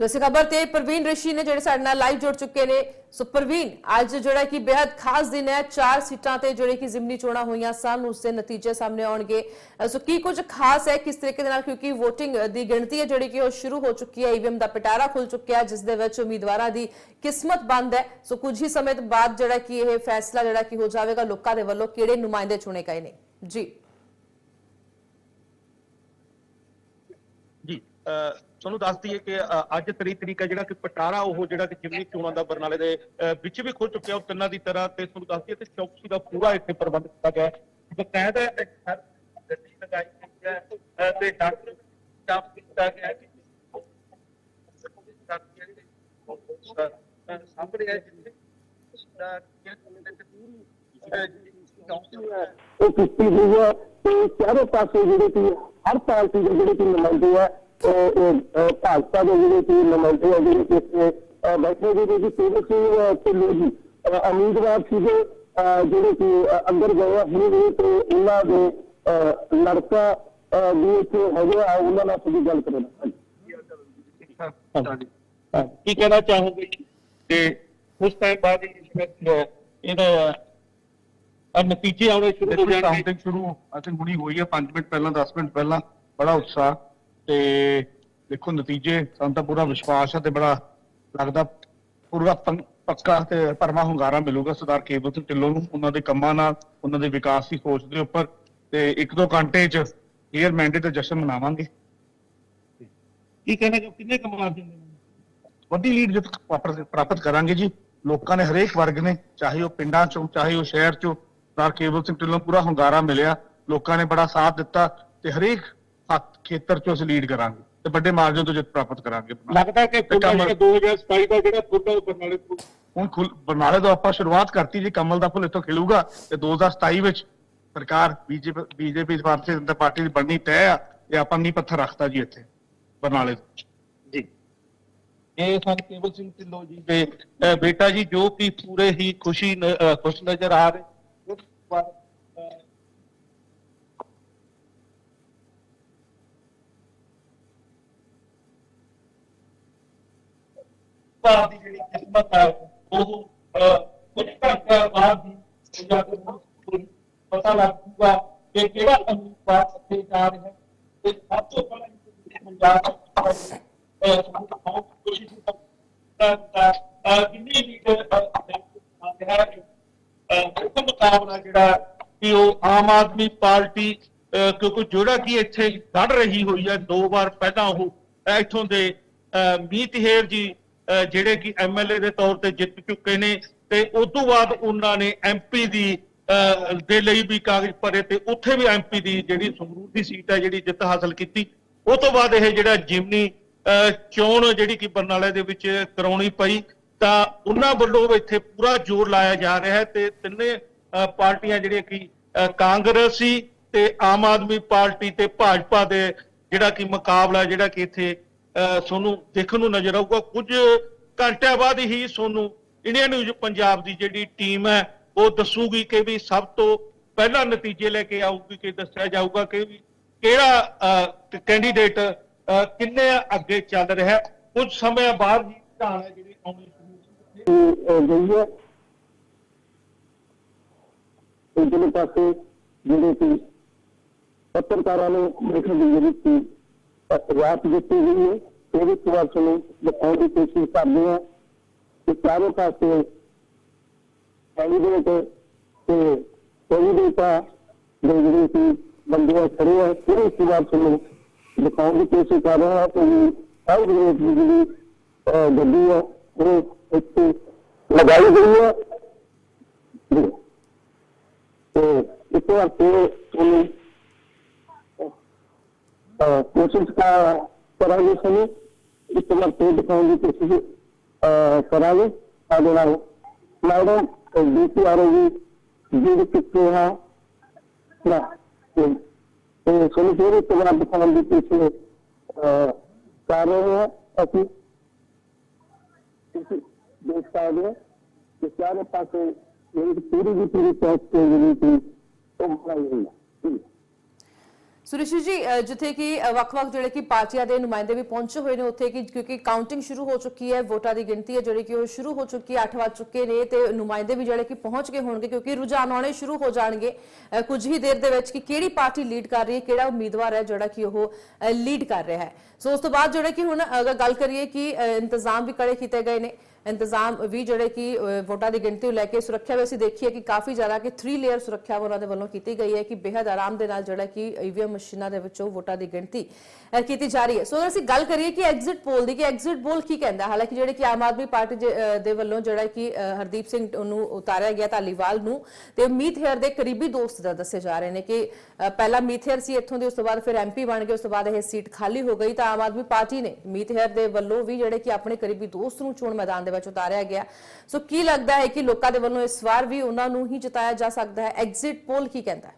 ਸੋ ਖਬਰ ਤੇ ਪ੍ਰਵੀਨ ਰਿਸ਼ੀ ਨੇ ਜਿਹੜੇ ਸਾਡੇ ਨਾਲ ਲਾਈਵ ਜੁੜ ਚੁੱਕੇ ਨੇ। ਸੋ ਪ੍ਰਵੀਨ, ਅੱਜ ਜਿਹੜਾ ਕਿ ਬੇहद ਖਾਸ ਦਿਨ ਹੈ, ਚਾਰ ਸੀਟਾਂ ਤੇ ਜਿਹੜੇ ਕਿ ਜ਼ਿਮਨੀ ਚੋਣਾਂ ਹੋਈਆਂ ਸਨ, ਉਸ ਦੇ ਨਤੀਜੇ ਸਾਹਮਣੇ ਆਉਣਗੇ। ਸੋ ਕੀ ਕੁਝ ਖਾਸ ਹੈ, ਕਿਸ ਤਰੀਕੇ ਦੇ ਨਾਲ, ਕਿਉਂਕਿ VOTING ਦੀ ਗਿਣਤੀ ਹੈ ਜਿਹੜੀ ਕਿ ਉਹ ਸ਼ੁਰੂ ਹੋ ਚੁੱਕੀ ਹੈ ਈਵੀਐਮ ਦਾ ਪਿਟਾਰਾ ਖੁੱਲ ਚੁੱਕਿਆ, ਜਿਸ ਦੇ ਵਿੱਚ ਉਮੀਦਵਾਰਾਂ ਦੀ ਕਿਸਮਤ ਬੰਦ ਹੈ। ਸੋ ਕੁਝ ਹੀ ਸਮੇਂ ਤੋਂ ਬਾਅਦ ਜਿਹੜਾ ਕਿ ਇਹ ਫੈਸਲਾ ਜਿਹੜਾ ਕਿ ਹੋ ਜਾਵੇਗਾ, ਲੋਕਾਂ ਦੇ ਵੱਲੋਂ ਕਿਹੜੇ ਨੁਮਾਇੰਦੇ ਚੁਣੇ ਗਏ ਨੇ? ਜੀ ਜੀ ਅਹ ਤੁਹਾਨੂੰ ਦੱਸ ਦਈਏ ਕਿ ਅੱਜ ਤਰੀਕ ਤਰੀਕ ਹੈ ਜਿਹੜਾ ਕਿ ਪਟਾਰਾ ਉਹ ਜਿਹੜਾ ਕਿ ਜਿਮਨੀ ਚੋਣਾਂ ਦਾ ਬਰਨਾਲੇ ਦੇ ਵਿੱਚ ਵੀ ਖੁੱਲ ਚੁੱਕਿਆ ਉਹ ਤਿੰਨਾਂ ਦੀ ਤਰ੍ਹਾਂ ਤੇ ਤੁਹਾਨੂੰ ਦੱਸ ਦਈਏ ਤੇ ਚੌਕਸੀ ਦਾ ਪੂਰਾ ਇੱਥੇ ਪ੍ਰਬੰਧ ਕੀਤਾ ਗਿਆ ਹੈ। ਬਕਾਇਦਾ ਹਰ ਗੱਡੀ ਲਗਾਈ ਗਈ ਹੈ ਤੇ ਡਾਕਟਰ ਸਟਾਫ ਕੀਤਾ ਗਿਆ ਹੈ ਸਾਹਮਣੇ ਹੈ ਜਿੱਥੇ ਉਹ ਕੀਤੀ ਹੋਈ ਹੈ, ਤੇ ਚਾਰੇ ਪਾਸੇ ਜਿਹੜੇ ਕਿ ਹਰ ਪਾਰਟੀ ਦੇ ਜਿਹੜੇ ਕਿ ਨੁਮਾਇੰਦੇ ਆ ਭਾਜਪਾ ਦੇ ਜਿਹੜੇ ਕਿ ਨੁਮਾਇੰਦੇ ਆ ਜਿਹੜੇ ਕਿ ਇੱਥੇ, ਅਹ, ਬੈਠੇ ਜਿਹੜੇ ਕਿ ਤੇਰੇ ਸਿੰਘ ਢਿੱਲੋਂ ਜੀ। ਅਹ, ਉਮੀਦਵਾਰ ਸੀਗੇ ਅਹ, ਜਿਹੜੇ ਕਿ ਅਹ, ਅੰਦਰ ਗਏ ਆ ਹੁਣੇ ਹੁਣੇ ਤੇ ਉਹਨਾਂ ਦੇ ਅਹ, ਲੜਕਾ ਅਹ, ਵੀ ਇੱਥੇ ਹੈਗੇ ਆ ਉਹਨਾਂ ਨਾਲ ਤੁਸੀਂ ਗੱਲ ਕਰੋ। ਕੀ ਕਹਿਣਾ ਚਾਹੋਗੇ? ਕਿ ਉਸ ਟਾਈਮ ਬਾਅਦ ਇਹ- ਇਹਦਾ ਅਹ ਨਤੀਜੇ ਆਉਣੇ ਸ਼ੁਰੂ ਹੋ ਜਾਣਗੇ। ਕਾਊਂਟਿੰਗ ਸ਼ੁਰੂ ਆਈ ਥਿੰਕ ਹੁਣੀ ਹੋਈ ਹੈ 5 ਮਿੰਟ ਪਹਿਲਾਂ 10 ਮਿੰਟ ਪਹਿਲਾਂ ਬੜਾ ਉਤਸ਼ਾਹ। ਤੇ ਦੇਖੋ ਨਤੀਜੇ ਸਾਨੂੰ ਤਾਂ ਪੂਰਾ ਵਿਸ਼ਵਾਸ ਹੈ ਤੇ ਬੜਾ ਲੱਗਦਾ ਪੂਰਾ ਪੱਕਾ ਤੇ ਪਰਮਾ ਹੁੰਗਾਰਾ ਮਿਲੂਗਾ ਸਰਦਾਰ ਕੇਵਲ ਸਿੰਘ ਢਿੱਲੋਂ ਨੂੰ ਉਹਨਾਂ ਦੇ ਕੰਮਾਂ ਨਾਲ ਉਹਨਾਂ ਦੇ ਵਿਕਾਸ ਦੀ ਸੋਚ ਦੇ ਉੱਪਰ ਤੇ ਇੱਕ ਦੋ ਘੰਟੇ ਚ ਏਅਰ ਮੈਂਡੇ ਤੇ ਜਸ਼ਨ ਮਨਾਵਾਂਗੇ। ਕੀ ਕਹਿਣਾ ਚਾਹੋ ਕਿੰਨੇ ਕਮਾਲ ਦਿੰਦੇ ਨੇ ਵੱਡੀ ਲੀਡ ਜਿੱਤ ਪ੍ਰਾਪਤ ਕਰਾਂਗੇ ਜੀ। ਲੋਕਾਂ ਨੇ ਹਰੇਕ ਵਰਗ ਨੇ ਚਾਹੇ ਉਹ ਪਿੰਡਾਂ ਚੋਂ ਚਾਹੇ ਉਹ ਸ਼ਹਿਰ ਚੋਂ ਸਰਦਾਰ ਕੇਵਲ ਸਿੰਘ ਢਿੱਲੋਂ ਪੂਰਾ ਹੁੰਗਾਰਾ ਮਿਲਿਆ। ਲੋਕਾਂ ਨੇ ਬੜਾ ਸਾਥ ਦਿੱਤਾ ਤੇ ਹਰੇਕ ਹੱਥ ਖੇਤਰ ਚੋਂ ਅਸੀਂ ਲੀਡ ਕਰਾਂਗੇ ਤੇ ਵੱਡੇ ਮਾਰਜਨ ਤੋਂ ਜਿੱਤ ਪ੍ਰਾਪਤ ਕਰਾਂਗੇ ਲੱਗਦਾ ਕਿ ਤੇ ਕਮਲ- 2027 ਦਾ ਜਿਹੜਾ ਫੁੱਟਬਾਲ ਬਰਨਾਲੇ ਤੋਂ ਹੁਣ ਖੁੱਲ ਬਰਨਾਲੇ ਤੋਂ ਆਪਾਂ ਸ਼ੁਰੂਆਤ ਕਰਤੀ ਜੀ ਕਮਲ ਦਾ ਫੁੱਲ ਇੱਥੋਂ ਖਿਲੂਗਾ ਤੇ 2027 ਵਿੱਚ ਸਰਕਾਰ BJP BJP Bharatiya Janata Party ਦੀ ਬਣਨੀ ਤੈਅ ਆ ਇਹ ਆਪਾਂ ਨੀ ਪੱਥਰ ਰੱਖਤਾ ਜੀ ਇੱਥੇ ਬਰਨਾਲੇ ਜੀ। ਇਹ ਸਨ ਕੇਵਲ ਸਿੰਘ ਢਿੱਲੋਂ ਜੀ ਦੇ ਬੇਟਾ ਜੀ ਜੋ ਕਿ ਪੂਰੇ ਹੀ ਖੁਸ਼ੀ ਖੁਸ਼ ਨਜ਼ਰ ਆ ਰਹੇ ਉਸ ਤੋਂ ਭਾਰਤ ਦੀ ਜਿਹੜੀ ਕਿਸਮਤ ਹੈ ਉਹ ਅਹ, ਕੁਝ ਘੰਟਿਆਂ ਬਾਅਦ ਹੀ ਪੰਜਾਬ ਦੇ ਮੁੱਖ ਪਤਾ ਲੱਗੂਗਾ ਕਿ ਕਿਹੜਾ ਉਮੀਦਵਾਰ ਅੱਗੇ ਜਾ ਰਿਹਾ ਹੈ। ਤੇ ਸਭ ਤੋਂ ਪਹਿਲਾਂ ਪੰਜਾਬ ਦਾ ਬਹੁਤ ਖੁਸ਼ੀ ਦੀ ਤਾਂ ਤਾਂ ਕਿੰਨੀ ਵੀ ਹੈ ਉਹ ਮੁਕਾਬਲਾ ਜਿਹੜਾ ਕਿ ਉਹ ਆਮ ਆਦਮੀ ਪਾਰਟੀ ਕਿਉਂਕਿ ਜਿਹੜਾ ਕਿ ਇੱਥੇ ਲੜ ਰਹੀ ਹੋਈ ਹੈ ਦੋ ਵਾਰ ਪਹਿਲਾਂ ਉਹ ਇੱਥੋਂ ਦੇ ਅਹ, ਮੀਤ ਹੇਰ ਜੀ ਜਿਹੜੇ ਕਿ ਐਮਐਲਏ ਦੇ ਤੌਰ ਤੇ ਜਿੱਤ ਚੁੱਕੇ ਨੇ ਤੇ ਉਸ ਤੋਂ ਬਾਅਦ ਉਹਨਾਂ ਨੇ ਐਮਪੀ ਦੀ ਅਹ, ਦੇ ਲਈ ਵੀ ਕਾਗਜ਼ ਭਰੇ ਤੇ ਉੱਥੇ ਵੀ ਐਮਪੀ ਦੀ ਜਿਹੜੀ ਸੰਗਰੂਰ ਦੀ ਸੀਟ ਹੈ ਜਿਹੜੀ ਜਿੱਤ ਹਾਸਲ ਕੀਤੀ। ਉਸ ਤੋਂ ਬਾਅਦ ਇਹ ਜਿਹੜਾ ਜਿਮਨੀ ਚੋਣ ਜਿਹੜੀ ਕਿ ਬਰਨਾਲੇ ਦੇ ਵਿੱਚ ਕਰਾਉਣੀ ਪਈ ਤਾਂ ਉਹਨਾਂ ਵੱਲੋਂ ਇੱਥੇ ਪੂਰਾ ਜ਼ੋਰ ਲਾਇਆ ਜਾ ਰਿਹਾ ਹੈ ਤੇ ਤਿੰਨੇ ਅਹ, ਪਾਰਟੀਆਂ ਜਿਹੜੀਆਂ ਕਿ ਕਾਂਗਰਸੀ ਤੇ ਆਮ ਆਦਮੀ ਪਾਰਟੀ ਤੇ ਭਾਜਪਾ ਦੇ ਜਿਹੜਾ ਕਿ ਮੁਕਾਬਲਾ ਜਿਹੜਾ ਕਿ ਇੱਥੇ ਤੁਹਾਨੂੰ ਦੇਖਣ ਨੂੰ ਨਜ਼ਰ ਆਊਗਾ। ਕੁਝ ਘੰਟਿਆਂ ਬਾਅਦ ਹੀ ਤੁਹਾਨੂੰ ਇੰਡੀਆ ਨਿਊਜ਼ ਪੰਜਾਬ ਦੀ ਜਿਹੜੀ ਟੀਮ ਹੈ, ਉਹ ਦੱਸੂਗੀ ਕਿ ਵੀ ਸਭ ਤੋਂ ਪਹਿਲਾਂ ਨਤੀਜੇ ਲੈ ਕੇ ਆਊਗੀ ਕਿ ਦੱਸਿਆ ਜਾਊਗਾ ਕਿ ਕਿਹੜਾ ਕੈਂਡੀਡੇਟ ਕਿੰਨੇ ਅੱਗੇ ਚੱਲ ਰਿਹਾ। ਹੈ ਕੁਝ ਸਮੇਂ ਬਾਅਦ ਹੀ ਧਾਨ ਹੈ ਜਿਹੜੀ ਆਉਣੀ ਸ਼ੁਰੂ ਗਈ ਹੈ। ਇਧਰਲੇ ਪਾਸੇ ਜਿਹੜੇ ਕਿ ਪੱਤਰਕਾਰਾਂ ਨੂੰ ਦੇਖਣ ਦੀ ਜ਼ਰੂਰਤ ਸੀ ਰਾਤ ਦਿੱਤੀ ਗਈ ਹੈ ਉਹਦੇ ਤੋਂ ਤੁਹਾਨੂੰ ਦਿਖਾਉਣ ਦੀ ਕੋਸ਼ਿਸ਼ ਕਰਦੇ ਹਾਂ ਕਿ ਚਾਰੋਂ ਪਾਸੇ ਕੈਂਡੀਡੇਟ ਤੇ ਕੈਂਡੀਡੇਟਾਂ ਦੇ ਜਿਹੜੇ ਕਿ ਬੰਦੇ ਖੜੇ ਆ ਪੂਰੀ ਸਿਵਾ ਤੁਹਾਨੂੰ ਦਿਖਾਉਣ ਦੀ ਕੋਸ਼ਿਸ਼ ਕਰ ਰਹੇ ਹਾਂ ਕਿ ਹਰ ਰੋਜ਼ ਦੀ ਜਿਹੜੀ ਗੱਡੀ ਹੈ ਉਹ ਇੱਥੇ ਲਗਾਈ ਗਈ ਹੈ ਤੇ ਇਸ ਵਾਰ ਤੇ ਤੁਹਾਨੂੰ ਅਹ, ਕੋਸ਼ਿਸ਼ ਕਰ ਕਰਾਂਗੇ ਸਾਨੂੰ ਇਸ ਵਾਰ ਤੇ ਦਿਖਾਉਣ ਦੀ ਕੋਸ਼ਿਸ਼ ਅਹ, ਕਰਾਂਗੇ ਸਾਡੇ ਨਾਲ ਮੈਡਮ ਡੀਪੀਆਰਓ ਵੀ ਜਿਹੜੇ ਕਿੱਥੇ ਹੈ ਨਾ ਤੇ ਤੇ ਸਾਨੂੰ ਫਿਰ ਇੱਕ ਵਾਰ ਦਿਖਾਉਣ ਦੀ ਕੋਸ਼ਿਸ਼ ਅਹ, ਕਰ ਰਹੇ ਹਾਂ ਅਸੀਂ ਤੁਸੀਂ ਦੇਖ ਸਕਦੇ ਹੋ ਕਿ ਚਾਰੇ ਪਾਸੇ ਜਿਹੜੀ ਪੂਰੀ ਸੁਰਿਸ਼ੀ ਜੀ ਜਿੱਥੇ ਕਿ ਵੱਖ-ਵੱਖ ਜਿਹੜੇ ਕਿ ਪਾਰਟੀਆਂ ਦੇ ਨੁਮਾਇੰਦੇ ਵੀ ਪਹੁੰਚੇ ਹੋਏ ਨੇ ਉੱਥੇ ਕਿ ਕਿਉਂਕਿ ਕਾਊਂਟਿੰਗ ਸ਼ੁਰੂ ਹੋ ਚੁੱਕੀ ਹੈ, ਵੋਟਾਂ ਦੀ ਗਿਣਤੀ ਹੈ ਜਿਹੜੀ ਕਿ ਉਹ ਸ਼ੁਰੂ ਹੋ ਚੁੱਕੀ ਹੈ 8 ਵੱਜ ਚੁੱਕੇ ਨੇ ਤੇ ਨੁਮਾਇੰਦੇ ਵੀ ਜਿਹੜੇ ਕਿ ਪਹੁੰਚ ਗਏ ਹੋਣਗੇ ਕਿਉਂਕਿ ਰੁਝਾਨ ਆਉਣੇ ਸ਼ੁਰੂ ਹੋ ਜਾਣਗੇ। ਕੁਝ ਹੀ ਦੇਰ ਦੇ ਵਿੱਚ ਕਿ ਕਿਹੜੀ ਪਾਰਟੀ ਲੀਡ ਕਰ ਰਹੀ ਹੈ, ਕਿਹੜਾ ਉਮੀਦਵਾਰ ਹੈ ਜਿਹੜਾ ਕਿ ਉਹ ਲੀਡ ਕਰ ਰਿਹਾ ਹੈ। ਸੋ ਉਸ ਤੋਂ ਬਾਅਦ ਜਿਹੜੇ ਕਿ ਹੁਣ ਅਗਰ ਗੱਲ ਕਰੀਏ ਕਿ ਇੰਤਜ਼ਾਮ ਵੀ ਕੜੇ ਕੀਤੇ ਗਏ ਨੇ ਇੰਤਜ਼ਾਮ ਵੀ ਜਿਹੜੇ ਕਿ ਵੋਟਾਂ ਦੀ ਗਿਣਤੀ ਨੂੰ ਲੈ ਕੇ ਸੁਰੱਖਿਆ ਵੀ ਅਸੀਂ ਦੇਖੀ ਹੈ ਕਿ ਕਾਫੀ ਜ਼ਿਆਦਾ ਕਿ 3 ਲੇਅਰ ਸੁਰੱਖਿਆ ਉਹਨਾਂ ਦੇ ਵੱਲੋਂ ਕੀਤੀ ਗਈ ਹੈ ਕਿ ਬੇहद ਆਰਾਮ ਦੇ ਨਾਲ ਜਿਹੜਾ ਕਿ ਈਵੀਐਮ ਮਸ਼ੀਨਾਂ ਦੇ ਵਿੱਚੋਂ ਵੋਟਾਂ ਦੀ ਗਿਣਤੀ ਕੀਤੀ ਜਾ ਰਹੀ ਹੈ। ਸੋ ਅਸੀਂ ਗੱਲ ਕਰੀਏ ਕਿ ਐਗਜ਼ਿਟ ਪੋਲ ਦੀ ਕਿ ਐਗਜ਼ਿਟ ਪੋਲ ਕੀ ਕਹਿੰਦਾ? ਹਾਲਾਂਕਿ ਜਿਹੜੇ ਕਿ ਆਮ ਆਦਮੀ ਪਾਰਟੀ ਦੇ ਵੱਲੋਂ ਜਿਹੜਾ ਕਿ ਹਰਦੀਪ ਸਿੰਘ ਨੂੰ ਉਤਾਰਿਆ ਗਿਆ ਧਾਲੀਵਾਲ ਨੂੰ ਤੇ ਮੀਤ ਹੇਅਰ ਦੇ ਕਰੀਬੀ ਦੋਸਤ ਦਾ ਦੱਸੇ ਜਾ ਰਹੇ ਨੇ ਕਿ ਅ, ਪਹਿਲਾਂ ਮੀਤ ਸੀ ਇੱਥੋਂ ਦੇ ਉਸ ਤੋਂ ਬਾਅਦ ਫਿਰ ਐਮਪੀ ਬਣ ਗਏ ਉਸ ਤੋਂ ਬਾਅਦ ਇਹ ਸੀਟ ਖਾਲੀ ਹੋ ਗਈ ਤਾਂ ਆਮ ਆਦਮੀ ਪਾਰਟੀ ਨੇ ਮੀਤ ਦੇ ਵੱਲੋਂ ਵੀ ਜਿਹੜੇ ਕਿ ਆਪਣੇ ਕਰੀਬੀ ਦੋਸਤ ਨੂੰ ਚੋਣ ਮੈਦਾਨ ਦੇ ਵਿੱਚ ਉਤਾਰਿਆ ਗਿਆ। ਸੋ ਕੀ ਲੱਗਦਾ ਹੈ ਕਿ ਲੋਕਾਂ ਦੇ ਵੱਲੋਂ ਇਸ ਵਾਰ ਵੀ ਉਹਨਾਂ ਨੂੰ ਹੀ ਜਿਤਾਇਆ ਜਾ ਸਕਦਾ ਹੈ? ਐਗਜ਼ਿਟ ਪੋਲ ਕੀ ਕਹਿੰਦਾ ਹੈ?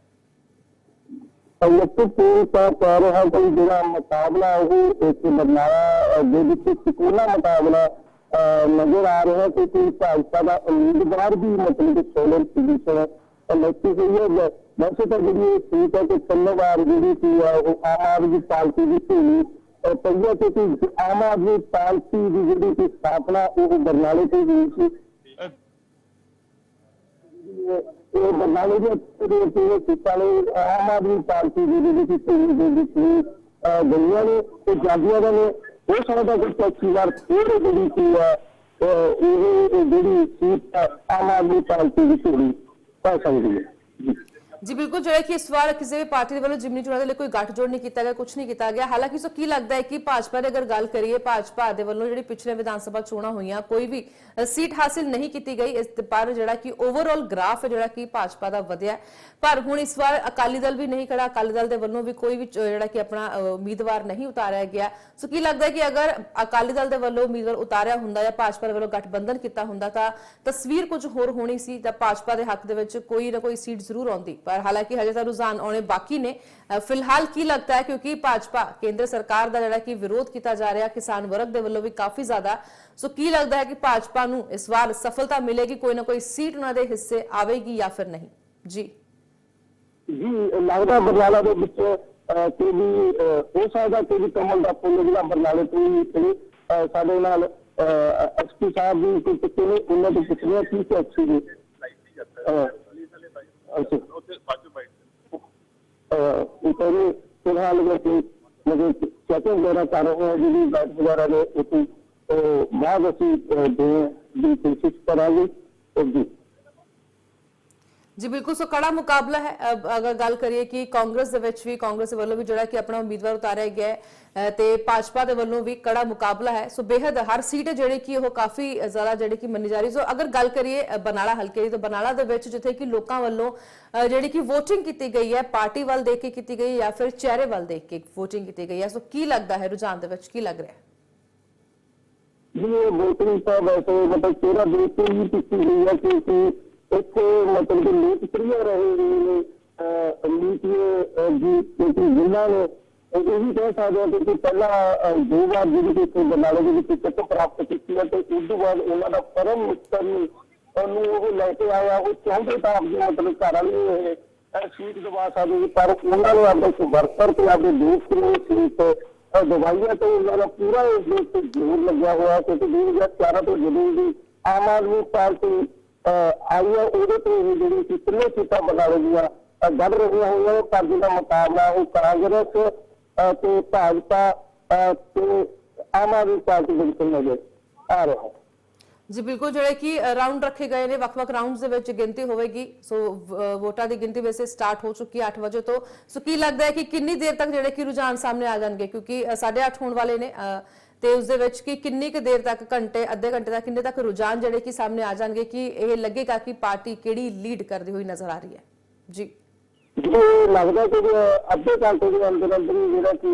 ਇਲੈਕਟ੍ਰਿਕ ਪੋਲ ਤਾਂ ਕਹਿ ਰਿਹਾ ਕਿ ਜਿਹੜਾ ਮੁਕਾਬਲਾ ਉਹ ਇੱਕ ਬਰਨਾਲਾ ਦੇ ਵਿੱਚ ਸੁਕੂਨਾ ਮੁਕਾਬਲਾ ਅਹ, ਨਜ਼ਰ ਆ ਰਿਹਾ ਕਿ ਕੋਈ ਭਾਜਪਾ ਦਾ ਉਮੀਦਵਾਰ ਵੀ ਮਤਲਬ ਕਿ ਸੋਲਰ ਪੋਜੀਸ਼ਨ ਇਲੈਕਟ੍ਰਿਕ ਹੋਈ ਹੈ। ਵੈ- ਵੈਸੇ ਤਾਂ ਜਿਹੜੀ ਇਹ ਸੀਟ ਹੈ ਕਿ ਤਿੰਨ ਵਾਰ ਜਿਹੜੀ ਸੀ ਆ ਉਹ ਆਮ ਆਦਮੀ ਪਾਰਟੀ ਦੀ ਸੀ ਪਹਿਲਾਂ ਤੇ ਕਿ ਆਮ ਆਦਮੀ ਪਾਰਟੀ ਦੀ ਜਿਹੜੀ ਸਥਾਪਨਾ ਉਹ ਬਰਨਾਲੇ ਤੋਂ ਹੋਈ ਸੀ। ਇਹ ਬਰਨਾਲੇ ਦੇ ਜਿਹੜੇ ਜਿਹੜੇ ਸੀਟਾਂ ਨੇ ਆਮ ਆਦਮੀ ਪਾਰਟੀ ਦੀ ਜਿਹੜੀ ਸੀ ਟੀਮ ਦੇ ਨੇ ਤੇ ਜਾਂਦੀਆਂ ਨੇ। ਹੋ ਸਕਦਾ ਕਿ ਚੌਥੀ ਵਾਰ ਫਿਰ ਜਿਹੜੀ ਸੀ ਅਹ, ਅਹ, ਇਹ ਜਿਹੜੀ ਸੀਟ ਆਮ ਆਦਮੀ ਪਾਰਟੀ ਦੀ ਚੋਰੀ ਪੈ ਸਕਦੀ ਹੈ ਜੀ, ਬਿਲਕੁਲ ਜਿਹੜਾ ਕਿ ਇਸ ਵਾਰ ਕਿਸੇ ਵੀ ਪਾਰਟੀ ਦੇ ਵੱਲੋਂ ਜਿਮਨੀ ਚੋਣਾਂ ਦੇ ਲਈ ਕੋਈ ਗੱਠਜੋੜ ਨਹੀਂ ਕੀਤਾ ਗਿਆ ਕੁਝ ਨਹੀਂ ਕੀਤਾ ਗਿਆ। ਹਾਲਾਂਕਿ ਸੋ ਕੀ ਲੱਗਦਾ ਹੈ ਕਿ ਭਾਜਪਾ ਦੀ ਅਗਰ ਗੱਲ ਕਰੀਏ, ਭਾਜਪਾ ਦੇ ਵੱਲੋਂ ਜਿਹੜੀ ਪਿਛਲੇ ਵਿਧਾਨ ਸਭਾ ਚੋਣਾਂ ਹੋਈਆਂ, ਕੋਈ ਵੀ ਸੀਟ ਹਾਸਿਲ ਨਹੀਂ ਕੀਤੀ ਗਈ। ਇਸ ਪਰ ਜਿਹੜਾ ਕਿ ਓਵਰਆਲ ਗ੍ਰਾਫ ਹੈ, ਜਿਹੜਾ ਕਿ ਭਾਜਪਾ ਦਾ ਵਧਿਆ ਪਰ ਹੁਣ ਇਸ ਵਾਰ ਅਕਾਲੀ ਦਲ ਵੀ ਨਹੀਂ ਖੜਾ, ਅਕਾਲੀ ਦਲ ਦੇ ਵੱਲੋਂ ਵੀ ਕੋਈ ਵੀ ਜਿਹੜਾ ਕਿ ਆਪਣਾ ਉਮੀਦਵਾਰ ਨਹੀਂ ਉਤਾਰਿਆ ਗਿਆ। ਸੋ ਕੀ ਲੱਗਦਾ ਹੈ ਕਿ ਅਗਰ ਅਕਾਲੀ ਦਲ ਦੇ ਵੱਲੋਂ ਉਮੀਦਵਾਰ ਉਤਾਰਿਆ ਹੁੰਦਾ ਜਾਂ ਭਾਜਪਾ ਦੇ ਵੱਲੋਂ ਗਠਬੰਧਨ ਕੀਤਾ ਹੁੰਦਾ, ਤਾਂ ਤਸਵੀਰ ਕੁਝ ਹੋਰ ਹੋਣੀ ਸੀ, ਤਾਂ ਭਾਜਪਾ ਦੇ ਹੱਕ ਦੇ ਵਿੱਚ ਕੋਈ ਨਾ ਕੋਈ ਸੀਟ ਜ਼ਰੂਰ ਆਉਂਦੀ। ਪਰ ਹਾਲਾਂਕਿ ਹਜੇ ਤਾਂ ਰੁਝਾਨ ਆਉਣੇ ਬਾਕੀ ਨੇ। ਅ, ਫਿਲਹਾਲ ਕੀ ਲੱਗਦਾ ਹੈ? ਕਿਉਂਕਿ ਭਾਜਪਾ ਕੇਂਦਰ ਸਰਕਾਰ ਦਾ ਜਿਹੜਾ ਕਿ ਵਿਰੋਧ ਕੀਤਾ ਜਾ ਰਿਹਾ ਕਿਸਾਨ ਵਰਗ ਦੇ ਵੱਲੋਂ ਵੀ ਕਾਫੀ ਜ਼ਿਆਦਾ। ਸੋ ਕੀ ਲੱਗਦਾ ਹੈ ਕਿ ਭਾਜਪਾ ਨੂੰ ਇਸ ਵਾਰ ਸਫਲਤਾ ਮਿਲੇਗੀ? ਕੋਈ ਨਾ ਕੋਈ ਸੀਟ ਉਹਨਾਂ ਦੇ ਹਿੱਸੇ ਆਵੇਗੀ ਜਾਂ ਫਿਰ ਨਹੀਂ? ਜੀ। ਜੀ ਲੱਗਦਾ ਬਰਨਾਲਾ ਦੇ ਵਿੱਚ ਅਹ, ਕਿ ਵੀ ਅਹ, ਹੋ ਸਕਦਾ ਕਿ ਵੀ ਕਮਲ ਦਾ ਫੁੱਲ ਜਿਹੜਾ ਬਰਨਾਲੇ ਤੋਂ ਹੀ ਨਿਕਲੇ ਅਹ, ਸਾਡੇ ਨਾਲ ਐਸਪੀ ਸਾਹਿਬ ਵੀ ਕੋਈ ਕਿਤੇ ਨੇ ਉਹਨਾਂ ਤੋਂ ਪੁੱਛਦੇ ਆ ਕੀ ਟੈਕਸੀ ਦੇ ਅਹ, ਅੱਛਾ ਅਹ, ਉਹ ਕਹਿੰਦੇ ਫਿਲਹਾਲ ਵਿੱਚ ਮਤਲਬ ਚੈਕਿੰਗ ਵਗੈਰਾ ਕਰ ਰਹੇ ਹਾਂ ਜਿਹੜੀ ਜੀ ਬਿਲਕੁਲ। ਸੋ ਕੜਾ ਮੁਕਾਬਲਾ ਹੈ। ਅਗਰ ਗੱਲ ਕਰੀਏ ਕਿ ਕਾਂਗਰਸ ਦੇ ਵਿੱਚ ਵੀ ਕਾਂਗਰਸ ਦੇ ਵੱਲੋਂ ਵੀ ਜਿਹੜਾ ਕਿ ਆਪਣਾ ਉਮੀਦਵਾਰ ਉਤਾਰਿਆ ਗਿਆ ਹੈ ਤੇ ਭਾਜਪਾ ਦੇ ਵੱਲੋਂ ਵੀ ਕੜਾ ਮੁਕਾਬਲਾ ਹੈ। ਸੋ ਬੇहद ਹਰ ਸੀਟ ਜਿਹੜੀ ਕਿ ਉਹ ਕਾਫੀ ਜ਼ਿਆਦਾ ਜਿਹੜੀ ਕਿ ਮੰਨੀ ਜਾ ਰਹੀ ਸੋ ਅਗਰ ਗੱਲ ਕਰੀਏ ਅ, ਹਲਕੇ ਦੀ ਤਾਂ ਬਰਨਾਲਾ ਦੇ ਵਿੱਚ ਜਿੱਥੇ ਕਿ ਲੋਕਾਂ ਵੱਲੋਂ ਜਿਹੜੀ ਕਿ VOTING ਕੀਤੀ ਗਈ ਹੈ ਪਾਰਟੀ ਵੱਲ ਦੇਖ ਕੇ ਕੀਤੀ ਗਈ ਜਾਂ ਫਿਰ ਚਿਹਰੇ ਵੱਲ ਦੇਖ ਕੇ VOTING ਕੀਤੀ ਗਈ ਹੈ। ਸੋ ਕੀ ਲੱਗਦਾ ਹੈ ਰੁਝਾਨ ਦੇ ਵਿੱਚ? ਕੀ ਲੱਗ ਰਿਹਾ ਹੈ? ਜੀ ਇਹ ਤਾਂ ਵੈਸੇ ਮਤਲਬ ਤੇਰਾ ਦੇਖ ਕੇ ਹੀ ਕੀਤੀ ਗਈ ਹੈ ਕਿ ਇੱਥੇ ਮਤਲਬ ਕਿ ਲੋਕਪ੍ਰਿय ਰਹੇ ਨੇ ਅਹ, ਨੀਤੀਏ ਜੀ ਕਿਉਂਕਿ ਜਿਨ੍ਹਾਂ ਨੇ ਇਹ ਵੀ ਕਹਿ ਸਕਦੇ ਹਾਂ ਕਿ ਪਹਿਲਾਂ ਅਹ, ਦੋ ਵਾਰ ਜਿਹੜੀ ਕਿ ਇੱਥੇ ਬਰਨਾਲੇ ਦੇ ਵਿੱਚ ਟਿਕਟ ਪ੍ਰਾਪਤ ਕੀਤੀ ਹੈ ਤੇ ਉਸ ਤੋਂ ਬਾਅਦ ਉਹਨਾਂ ਦਾ ਪਰਮ ਮਿੱਤਰ ਨੂੰ ਉਹਨੂੰ ਉਹ ਲੈ ਕੇ ਆਇਆ ਉਹ ਚਾਹੁੰਦੇ ਤਾਂ ਆਪਣੀ ਮਤਲਬ ਘਰ ਵਾਲੇ ਇਹ ਅਹ, ਸੀਟ ਦਵਾ ਸਕਦੇ ਸੀ ਪਰ ਉਹਨਾਂ ਨੇ ਆਪਣੇ ਵਰਕਰ ਤੇ ਆਪਣੇ ਦੋਸਤ ਨੂੰ ਸੀਟ ਅਹ, ਦਵਾਈਆਂ ਤੋਂ ਉਹਨਾਂ ਦਾ ਪੂਰਾ ਇਸ ਦੇ ਉੱਤੇ ਜ਼ੋਰ ਲੱਗਿਆ ਹੋਇਆ ਕਿਉਂਕਿ 2014 ਤੋਂ ਜਦੋਂ ਦੀ ਆਮ ਆਦਮੀ ਪਾਰਟੀ ਅਹ, ਉਹਦੇ ਤੋਂ ਹੀ ਜਿਹੜੀ ਸੀ ਤਿੰਨੇ ਸੀਟਾਂ ਬਣਾ ਰਹੀਆਂ ਅਹ, ਰਹੀਆਂ ਹੋਈਆਂ ਪਰ ਜਿਹੜਾ ਮੁਕਾਬਲਾ ਉਹ ਕਾਂਗਰਸ ਤੇ ਭਾਜਪਾ ਤੇ ਆਮ ਆਦਮੀ ਪਾਰਟੀ ਦੇ ਨਜ਼ਰ ਆ ਰਿਹਾ ਹੈ। ਜੀ ਬਿਲਕੁਲ ਜਿਹੜੇ ਕਿ ਰਾਉਂਡ ਰੱਖੇ ਗਏ ਨੇ ਵੱਖ-ਵੱਖ ਰਾਉਂਡਸ ਦੇ ਵਿੱਚ ਗਿਣਤੀ ਹੋਵੇਗੀ। ਸੋ ਵੋਟਾਂ ਦੀ ਗਿਣਤੀ ਵੈਸੇ ਸਟਾਰਟ ਹੋ ਚੁੱਕੀ ਹੈ 8 ਵਜੇ ਤੋਂ। ਸੋ ਕੀ ਲੱਗਦਾ ਹੈ ਕਿ ਕਿੰਨੀ ਦੇਰ ਤੱਕ ਜਿਹੜੇ ਕਿ ਰੁਝਾਨ ਸਾਹਮਣੇ ਆ ਜਾਣਗੇ? ਕਿਉਂਕਿ 8:30 ਹੋਣ ਵਾਲੇ ਨੇ ਤੇ ਉਸ ਦੇ ਵਿੱਚ ਕਿ ਕਿੰਨੀ ਕੁ ਦੇਰ ਤੱਕ ਘੰਟੇ, ਅੱਧੇ ਘੰਟੇ ਤੱਕ, ਕਿੰਨੇ ਤੱਕ ਰੁਝਾਨ ਜਿਹੜੇ ਕਿ ਸਾਹਮਣੇ ਆ ਜਾਣਗੇ ਕਿ ਇਹ ਲੱਗੇਗਾ ਕਿ ਪਾਰਟੀ ਕਿਹੜੀ ਲੀਡ ਕਰਦੀ ਹੋਈ ਨਜ਼ਰ ਆ ਰਹੀ ਹੈ? ਜੀ। ਇਹ ਲੱਗਦਾ ਕਿ ਅੱਧੇ ਘੰਟੇ ਦੇ ਅੰਦਰ ਅੰਦਰ ਜਿਹੜਾ ਕਿ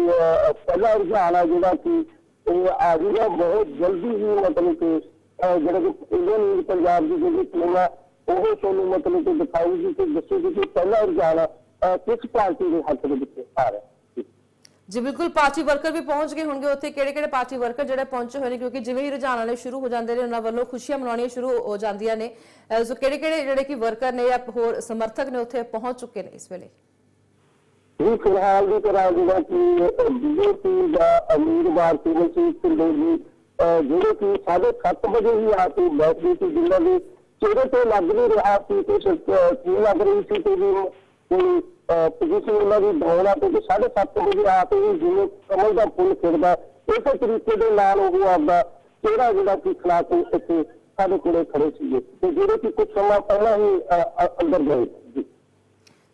ਪਹਿਲਾ ਰੁਝਾਨ ਆ ਜਿਹੜਾ ਕਿ ਇਹ ਆ ਜੂਗਾ ਬਹੁਤ ਜਲਦੀ ਹੀ ਮਤਲਬ ਕਿ ਜਿਹੜਾ ਕਿ ਇੰਡੀਅਨ ਪੰਜਾਬ ਦੀ ਜਿਹੜੀ ਟੀਮ ਆ, ਉਹ ਤੁਹਾਨੂੰ ਮਤਲਬ ਕਿ ਦਿਖਾਊਗੀ ਕਿ ਦੱਸੂਗੀ ਕਿ ਪਹਿਲਾ ਰੁਝਾਨ ਕਿਸ ਪਾਰਟੀ ਦੇ ਹੱਥ ਦੇ ਵਿੱਚ ਆ ਰਿਹਾ। ਜੀ ਬਿਲਕੁਲ ਪਾਰਟੀ ਵਰਕਰ ਵੀ ਪਹੁੰਚ ਗਏ ਹੋਣਗੇ ਉੱਥੇ ਕਿਹੜੇ ਕਿਹੜੇ ਪਾਰਟੀ ਵਰਕਰ ਜਿਹੜੇ ਪਹੁੰਚੇ ਹੋਏ ਨੇ ਕਿਉਂਕਿ ਜਿਵੇਂ ਹੀ ਰੁਝਾਨ ਵਾਲੇ ਸ਼ੁਰੂ ਹੋ ਜਾਂਦੇ ਨੇ ਉਹਨਾਂ ਵੱਲੋਂ ਖੁਸ਼ੀਆਂ ਮਨਾਉਣੀਆਂ ਸ਼ੁਰੂ ਹੋ ਜਾਂਦੀਆਂ ਨੇ ਅਹ ਸੋ ਕਿਹੜੇ ਕਿਹੜੇ ਜਿਹੜੇ ਕਿ ਵਰਕਰ ਨੇ ਜਾਂ ਹੋਰ ਸਮਰਥਕ ਨੇ ਉੱਥੇ ਪਹੁੰਚ ਚੁੱਕੇ ਨੇ ਇਸ ਵੇਲੇ ਜੀ ਫਿਲਹਾਲ ਦੀ ਤਰ੍ਹਾਂ ਜਿਹੜਾ ਕਿ ਬੀਜੇਪੀ ਦਾ ਉਮੀਦਵਾਰ ਸੀ ਸੀ ਢਿੱਲੋਂ ਜੀ ਅਹ ਜਿਹੜੇ ਕਿ ਸਾਢੇ ਸੱਤ ਵਜੇ ਹੀ ਆ ਕੇ ਬੈਠ ਗਈ ਸੀ ਜਿਨ੍ਹਾਂ ਦੇ ਚਿਹਰੇ ਤੇ ਲੱਗ ਨਹੀਂ ਰਿਹਾ ਸੀ ਕਿ ਕੀ ਲੱਗ ਰਹੀ ਸੀ ਕਿ ਵੀ ਕੋਈ ਪੋਜੀਸ਼ਨ ਉਹਨਾਂ ਦੀ ਡਾਊਨ ਆ ਤੇ ਸਾਢੇ ਵਜੇ ਆ ਕੇ ਜਿਵੇਂ ਕਮਲ ਦਾ ਫੁੱਲ ਖਿੜਦਾ, ਇਸੇ ਤਰੀਕੇ ਦੇ ਨਾਲ ਉਹ ਆਪਦਾ ਚਿਹਰਾ ਜਿਹੜਾ ਕਿ ਖਿਲਾ ਇੱਥੇ ਸਾਡੇ ਕੋਲੇ ਖੜੇ ਸੀਗੇ। ਤੇ ਜਿਹੜੇ ਕਿ ਕੁਝ ਸਮਾਂ ਪਹਿਲਾਂ ਹੀ ਅੰਦਰ ਗਏ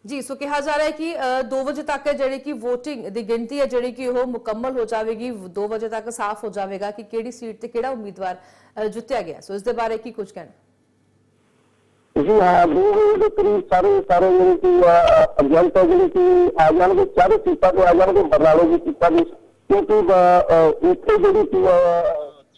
ਜੀ, ਸੋ ਕਿਹਾ ਜਾ ਰਿਹਾ ਹੈ ਕਿ 2 ਵਜੇ ਤੱਕ ਜਿਹੜੀ ਕਿ VOTING ਦੀ ਗਿਣਤੀ ਹੈ, ਜਿਹੜੀ ਕਿ ਉਹ ਮੁਕੰਮਲ ਹੋ ਜਾਵੇਗੀ 2 ਵਜੇ ਤੱਕ ਸਾਫ਼ ਹੋ ਜਾਵੇਗਾ ਕਿ ਕਿਹੜੀ ਸੀਟ ਤੇ ਕਿਹੜਾ ਉਮੀਦਵਾਰ ਜਿੱਤਿਆ ਗਿਆ। ਸੋ ਇਸ ਦੇ ਬਾਰੇ ਕੀ ਕੁਝ ਕਹਿਣਾ? ਜੀ ਹਾਂ ਦੋ ਵਜੇ ਦੇ ਕਰੀਬ ਸਾਰੇ ਸਾਰੇ ਜਿਹੜੇ ਕਿ ਰਿਜ਼ਲਟ ਹੈ ਜਿਹੜੇ ਕਿ ਆ ਜਾਣਗੇ ਚਾਰੇ ਸੀਟਾਂ ਤੇ ਆ ਜਾਣਗੇ ਬਰਨਾਲੇ ਦੀ ਸੀਟਾਂ ਦੀ ਕਿਉਂਕਿ ਅਹ, ਅਹ, ਇੱਥੇ ਜਿਹੜੀ ਕਿ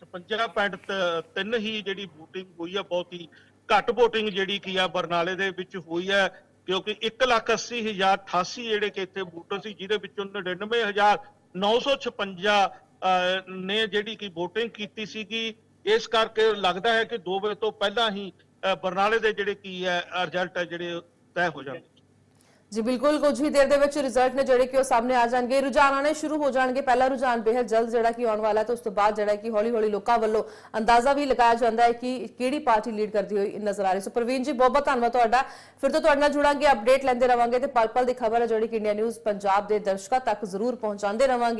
56.3 ਹੀ ਜਿਹੜੀ VOTING ਹੋਈ ਹੈ ਬਹੁਤ ਹੀ ਘੱਟ VOTING ਜਿਹੜੀ ਕੀ ਆ ਬਰਨਾਲੇ ਦੇ ਵਿੱਚ ਹੋਈ ਹੈ ਕਿਉਂਕਿ 1,80,088 ਜਿਹੜੇ ਕਿ ਇੱਥੇ ਵੋਟਰ ਸੀ ਜਿਹਦੇ ਵਿੱਚੋਂ 99,956 ਅਹ, ਨੇ ਜਿਹੜੀ ਕਿ VOTING ਕੀਤੀ ਸੀਗੀ। ਇਸ ਕਰਕੇ ਲੱਗਦਾ ਹੈ ਕਿ 2 ਵਜੇ ਤੋਂ ਪਹਿਲਾਂ ਹੀ ਬਰਨਾਲੇ ਦੇ ਜਿਹੜੇ ਕੀ ਹੈ ਰਿਜ਼ਲਟ ਹੈ ਜਿਹੜੇ ਤੈਅ ਹੋ ਜਾਣਗੇ। ਜੀ, ਬਿਲਕੁਲ, ਕੁਝ ਹੀ ਦੇਰ ਦੇ ਵਿੱਚ ਰਿਜ਼ਲਟ ਨੇ ਜਿਹੜੇ ਕਿ ਉਹ ਸਾਹਮਣੇ ਆ ਜਾਣਗੇ। ਰੁਝਾਨ ਆਣੇ ਸ਼ੁਰੂ ਹੋ ਜਾਣਗੇ। ਪਹਿਲਾ ਰੁਝਾਨ ਬੇਹੱਦ ਜਲਦ ਜਿਹੜਾ ਕਿ ਆਉਣ ਵਾਲਾ ਹੈ ਤੇ ਉਸ ਤੋਂ ਬਾਅਦ ਜਿਹੜਾ ਕਿ ਹੌਲੀ ਹੌਲੀ ਲੋਕਾਂ ਵੱਲੋਂ ਅੰਦਾਜ਼ਾ ਵੀ ਲਗਾਇਆ ਜਾਂਦਾ ਹੈ ਕਿ ਕਿਹੜੀ ਪਾਰਟੀ ਲੀਡ ਕਰਦੀ ਹੋਈ ਨਜ਼ਰ ਆ ਰਹੀ ਸੋ ਪ੍ਰਵੀਨ ਜੀ ਬਹੁਤ ਬਹੁਤ ਧੰਨਵਾਦ ਤੁਹਾਡਾ। ਫਿਰ ਤੋਂ ਤੁਹਾਡੇ ਨਾਲ ਜੁੜਾਂਗੇ ਅਪਡੇਟ ਲੈਂਦੇ ਰਵਾਂਗੇ ਤੇ ਪਲ ਪਲ ਦੀ ਖਬਰ ਹੈ ਜਿਹੜੀ ਕਿ ਇੰਡੀਆ ਨਿਊਜ਼ ਪੰਜਾਬ ਦੇ ਦਰਸ਼ਕਾਂ ਤੱਕ ਜ਼ਰੂਰ ਪਹੁੰਚਾਉਂਦੇ ਰਵਾਂਗੇ।